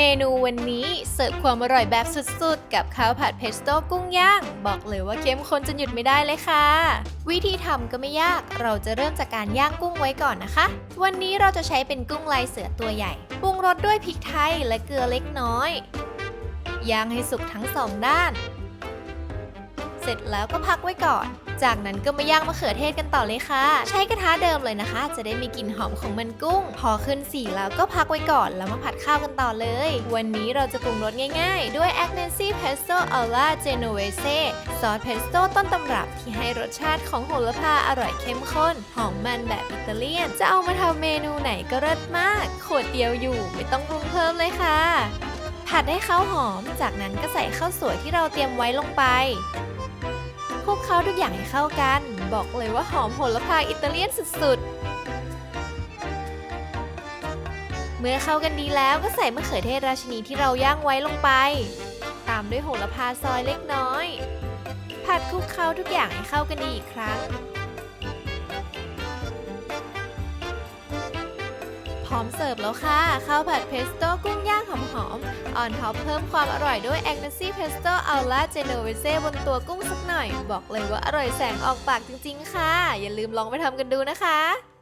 เมนูวันนี้เสิร์ฟความอร่อยแบบสุดๆ กับข้าวผัดเพสโต้กุ้งย่าง บอกเลยว่าเข้มข้นจนหยุดไม่ได้เลยค่ะ วิธีทำก็ไม่ยาก เราจะเริ่มจากการย่างกุ้งไว้ก่อนนะคะ วันนี้เราจะใช้เป็นกุ้งลายเสือตัวใหญ่ ปรุงรสด้วยพริกไทยและเกลือเล็กน้อย ย่างให้สุกทั้งสองด้าน เสร็จแล้วก็พักไว้ก่อน จากนั้นก็มาย่างมะเขือเทศกันต่อเลยค่ะ ใช้กระทะเดิมเลยนะคะ จะได้มีกลิ่นหอมของมันกุ้ง พอขึ้นสีแล้วก็พักไว้ก่อน แล้วมาผัดข้าวกันต่อเลย วันนี้เราจะปรุงรสง่ายๆ ด้วย a g n e s i Pesto alla Genovese ซอสเพสโต้ต้นตำรับที่ให้รสชาติของโหระพาอร่อยเข้มข้น หอมมันแบบอิตาเลียน จะเอามาทำเมนูไหนก็เลิศมาก ขวดเดียวอยู่ไม่ต้องปรุงเพิ่มเลยค่ะผัดให้ข้าวหอม จากนั้นก็ใส่ข้าวสวยที่เราเตรียมไว้ลงไป คลุกเคล้าทุกอย่างให้เข้ากัน บอกเลยว่าหอมโหระพาอิตาเลียนสุดๆ เมื่อเข้ากันดีแล้วก็ใส่มะเขือเทศราชินีที่เราย่างไว้ลงไป ตามด้วยโหระพาซอยเล็กน้อย ผัดคลุกเคล้าทุกอย่างให้เข้ากันดีอีกครั้ง พร้อมเสิร์ฟแล้วค่ะข้าวผัดเพสโต้กุ้งย่างหอมๆออนท็อปเพิ่มความอร่อยด้วยแองนซี่เพสโต้อัลลาเจโนเวเซ่บนตัวกุ้งสักหน่อย บอกเลยว่าอร่อยแสงออกปากจริงๆ ค่ะ อย่าลืมลองไปทำกันดูนะคะ